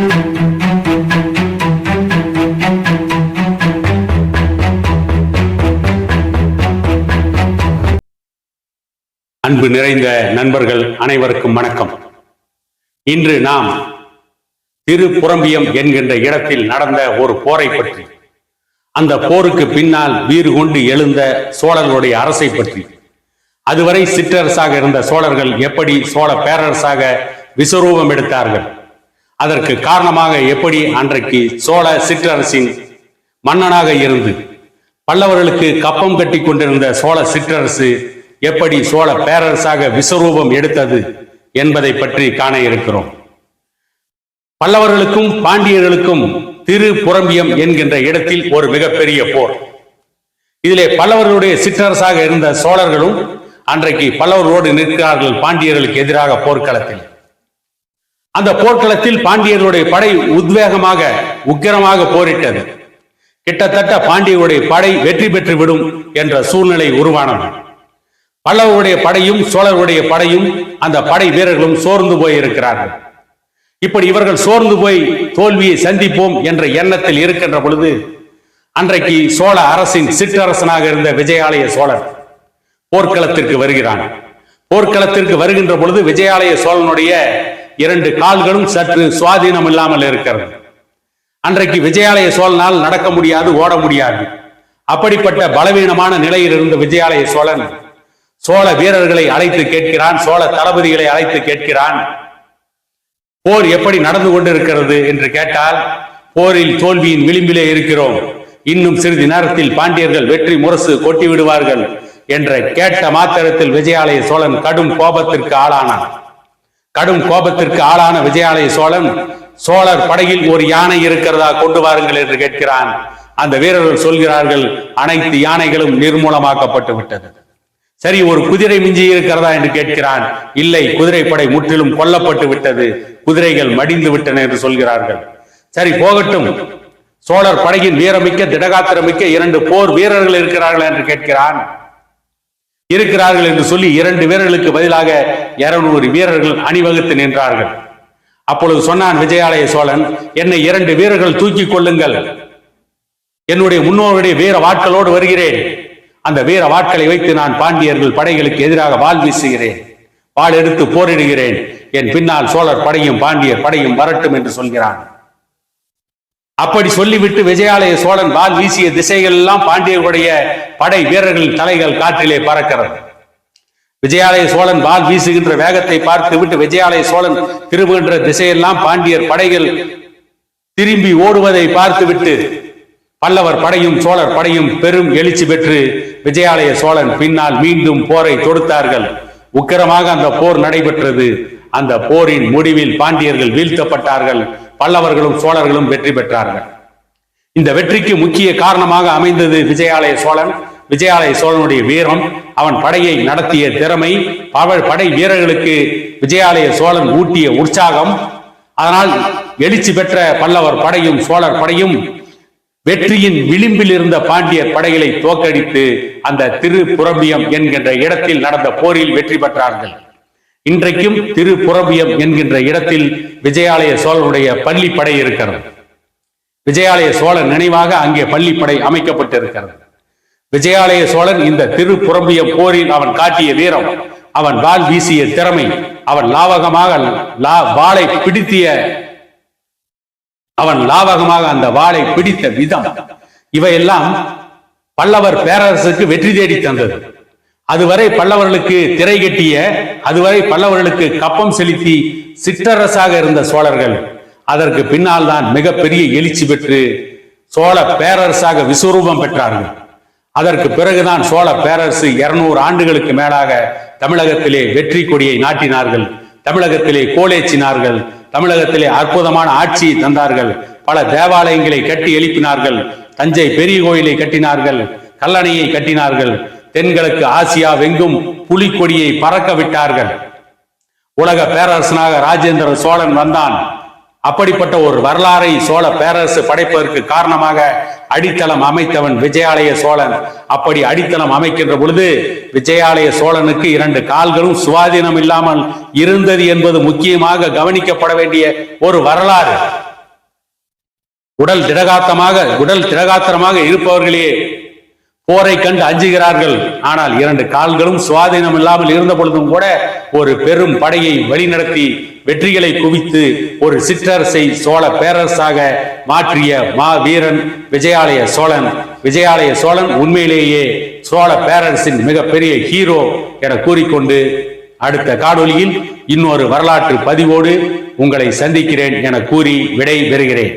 அன்பு நிறைந்த நண்பர்கள் அனைவருக்கும் வணக்கம். இன்று நாம் திருப்புறம்பியம் என்கின்ற இடத்தில் நடந்த ஒரு போரை பற்றி அந்த போருக்கு பின்னால் வீறு கொண்டு எழுந்த சோழர்களுடைய அரசை பற்றி அதுவரை சிற்றரசாக இருந்த சோழர்கள் எப்படி சோழ பேரரசாக விஸ்வரூபம் எடுத்தார்கள்? அதற்கு காரணமாக எப்படி அன்றைக்கு சோழ சிற்றரசின் மன்னனாக இருந்து பல்லவர்களுக்கு கப்பம் கட்டி கொண்டிருந்த சோழ சிற்றரசு எப்படி சோழ பேரரசாக விஸ்வரூபம் எடுத்தது என்பதை பற்றி காண இருக்கிறோம். பல்லவர்களுக்கும் பாண்டியர்களுக்கும் திரு புரம்பியம் என்கின்ற இடத்தில் ஒரு மிகப்பெரிய போர். இதிலே பல்லவர்களுடைய சிற்றரசாக இருந்த சோழர்களும் அன்றைக்கு பல்லவர்களோடு நிற்கிறார்கள் பாண்டியர்களுக்கு எதிராக போர்க்களத்தில். அந்த போர்க்களத்தில் பாண்டியர்களுடைய படை உத்வேகமாக உக்கிரமாக போரிட்டது. கிட்டத்தட்ட பாண்டியர்களுடைய படை வெற்றி பெற்று விடும் என்ற சூழ்நிலை உருவானது. பல்லவருடைய படையும் சோழருடைய படையும் அந்த படை வீரர்களும் சோர்ந்து போய் இருக்கிறார்கள் இப்படி இவர்கள் சோர்ந்து போய் தோல்வியை சந்திப்போம் என்ற எண்ணத்தில் இருக்கின்ற பொழுது அன்றைக்கு சோழ அரசின் சிற்றரசனாக இருந்த விஜயாலய சோழர் போர்க்களத்திற்கு வருகிறான். போர்க்களத்திற்கு வருகின்ற பொழுது விஜயாலய சோழனுடைய இரண்டு கால்களும் சற்று சுவாதீனம் இல்லாமல் இருக்கிறது. அன்றைக்கு விஜயாலய சோழனால் நடக்க முடியாது ஓட முடியாது. அப்படிப்பட்ட பலவீனமான நிலையில் இருந்த விஜயாலய சோழன் சோழ வீரர்களை அழைத்து கேட்கிறான் சோழ தளபதிகளை அழைத்து கேட்கிறான். போர் எப்படி நடந்து கொண்டிருக்கிறது என்று கேட்டால் போரில் தோல்வியின் விளிம்பிலே இருக்கிறோம். இன்னும் சிறிது நேரத்தில் பாண்டியர்கள் வெற்றி முரசு கொட்டி விடுவார்கள் என்ற கேட்ட மாத்திரத்தில் விஜயாலய சோழன் கடும் கோபத்திற்கு ஆளானான். கடும் கோபத்திற்கு ஆளான விஜயாலய சோழன் சோழர் படையில் ஒரு யானை இருக்கிறதா கொண்டு வாருங்கள் என்று கேட்கிறான். அந்த வீரர்கள் சொல்கிறார்கள் அனைத்து யானைகளும் நிர்மூலமாக்கப்பட்டு விட்டது. சரி ஒரு குதிரை மிஞ்சி இருக்கிறதா என்று கேட்கிறான். இல்லை குதிரைப்படை முற்றிலும் கொல்லப்பட்டு விட்டது. குதிரைகள் மடிந்து விட்டன என்று சொல்கிறார்கள். சரி போகட்டும். சோழர் படையின் வீரமிக்க திடகாத்திரமிக்க இரண்டு போர் வீரர்கள் இருக்கிறார்கள் என்று கேட்கிறான். இருக்கிறார்கள் என்று சொல்லி இரண்டு வீரர்களுக்கு பதிலாக இருநூறு வீரர்கள் அணிவகுத்து நின்றார்கள். அப்பொழுது சொன்னான் விஜயாலய சோழன் என்னை இரண்டு வீரர்கள் தூக்கிக் கொள்ளுங்கள். என்னுடைய முன்னோருடைய வீர வாட்களோடு வருகிறேன். அந்த வீர வாட்களை வைத்து நான் பாண்டியர்கள் படைகளுக்கு எதிராக வாள் வீசுகிறேன். வாள் எடுத்து போரிடுகிறேன். என் பின்னால் சோழர் படையும் பாண்டியர் படையும் வரட்டும் என்று சொல்கிறான். அப்படி சொல்லிவிட்டு விஜயாலய சோழன் வால் வீசிய திசைகள் எல்லாம் பாண்டியர்களுடைய படை வீரர்களின் தலைகள் காற்றிலே பறக்கிறது. விஜயாலய சோழன் வால் வீசுகின்ற வேகத்தை பார்த்து விட்டு விஜயாலய சோழன் திரும்புகின்ற திசையெல்லாம் பாண்டியர் படைகள் திரும்பி ஓடுவதை பார்த்துவிட்டு பல்லவர் படையும் சோழர் படையும் பெரும் எழுச்சி பெற்று விஜயாலய சோழன் பின்னால் மீண்டும் போரை தொடுத்தார்கள். உக்கிரமாக அந்த போர் நடைபெற்றது. அந்த போரின் முடிவில் பாண்டியர்கள் வீழ்த்தப்பட்டார்கள். பல்லவர்களும் சோழர்களும் வெற்றி பெற்றார்கள். இந்த வெற்றிக்கு முக்கிய காரணமாக அமைந்தது விஜயாலய சோழன். விஜயாலய சோழனுடைய வீரம் அவன் படையை நடத்திய திறமை அவள் படை வீரர்களுக்கு விஜயாலய சோழன் ஊட்டிய உற்சாகம். அதனால் எழுச்சி பெற்ற பல்லவர் படையும் சோழர் படையும் வெற்றியின் விளிம்பில் இருந்த பாண்டியர் படைகளை தோக்கடித்து அந்த திரு புரம்பியம் என்கின்ற இடத்தில் நடந்த போரில் வெற்றி பெற்றார்கள். இன்றைக்கும் திரு என்கின்ற இடத்தில் விஜயாலய சோழனுடைய பள்ளி படை இருக்கிறது. விஜயாலய சோழன் நினைவாக அங்கே பள்ளிப்படை அமைக்கப்பட்டிருக்கிறது. விஜயாலய சோழன் இந்த திரு புரம்பியம் போரில் அவன் காட்டிய வீரம் அவன் வாள் வீசிய திறமை அவன் லாவகமாக வாளை பிடித்திய அவன் லாவகமாக அந்த வாளை பிடித்த விதம். இவையெல்லாம் பல்லவர் பேரரசுக்கு வெற்றி தேடி தந்தது. அதுவரை பல்லவர்களுக்கு திரை கட்டிய அதுவரை பல்லவர்களுக்கு கப்பம் செலுத்தி சிற்றரசாக இருந்த சோழர்கள் அதற்கு பின்னால் தான் மிகப்பெரிய எழுச்சி பெற்று சோழ பேரரசாக விஸ்வரூபம் பெற்றார்கள். அதற்கு பிறகுதான் சோழ பேரரசு இருநூறு ஆண்டுகளுக்கு மேலாக தமிழகத்திலே வெற்றி கொடியை நாட்டினார்கள். தமிழகத்திலே கோலேச்சினார்கள். தமிழகத்திலே அற்புதமான ஆட்சியை தந்தார்கள். பல தேவாலயங்களை கட்டி எழுப்பினார்கள். தஞ்சை பெரிய கோயிலை கட்டினார்கள். கல்லணையை கட்டினார்கள். தென்கிழக்கு ஆசியா வெங்கும் புலிக்கொடியை பறக்க விட்டார்கள் உலக பேரரசனாக ராஜேந்திர சோழன் வந்தான். அப்படிப்பட்ட ஒரு வரலாறை சோழ பேரரசு படைப்பதற்கு காரணமாக அடித்தளம் அமைத்தவன் விஜயாலய சோழன். அப்படி அடித்தளம் அமைக்கின்ற பொழுது விஜயாலய சோழனுக்கு இரண்டு கால்களும் சுவாதீனம் இல்லாமல் இருந்தது என்பது முக்கியமாக கவனிக்கப்பட வேண்டிய ஒரு வரலாறு. உடல் திடகாத்தமாக உடல் திடகாத்திரமாக இருப்பவர்களே போரை கண்டு அஞ்சுகிறார்கள். ஆனால் இரண்டு கால்களும் சுவாதீனம் இல்லாமல் இருந்த பொழுதும் கூட ஒரு பெரும் படையை வழிநடத்தி வெற்றிகளை குவித்து ஒரு சிற்றரசை சோழ பேரரசாக மாற்றிய மா வீரன் விஜயாலய சோழன். விஜயாலய சோழன் உண்மையிலேயே சோழ பேரரசின் மிகப்பெரிய ஹீரோ என கூறிக்கொண்டு அடுத்த காடொலியில் இன்னொரு வரலாற்று பதிவோடு உங்களை சந்திக்கிறேன் என கூறி விடை பெறுகிறேன்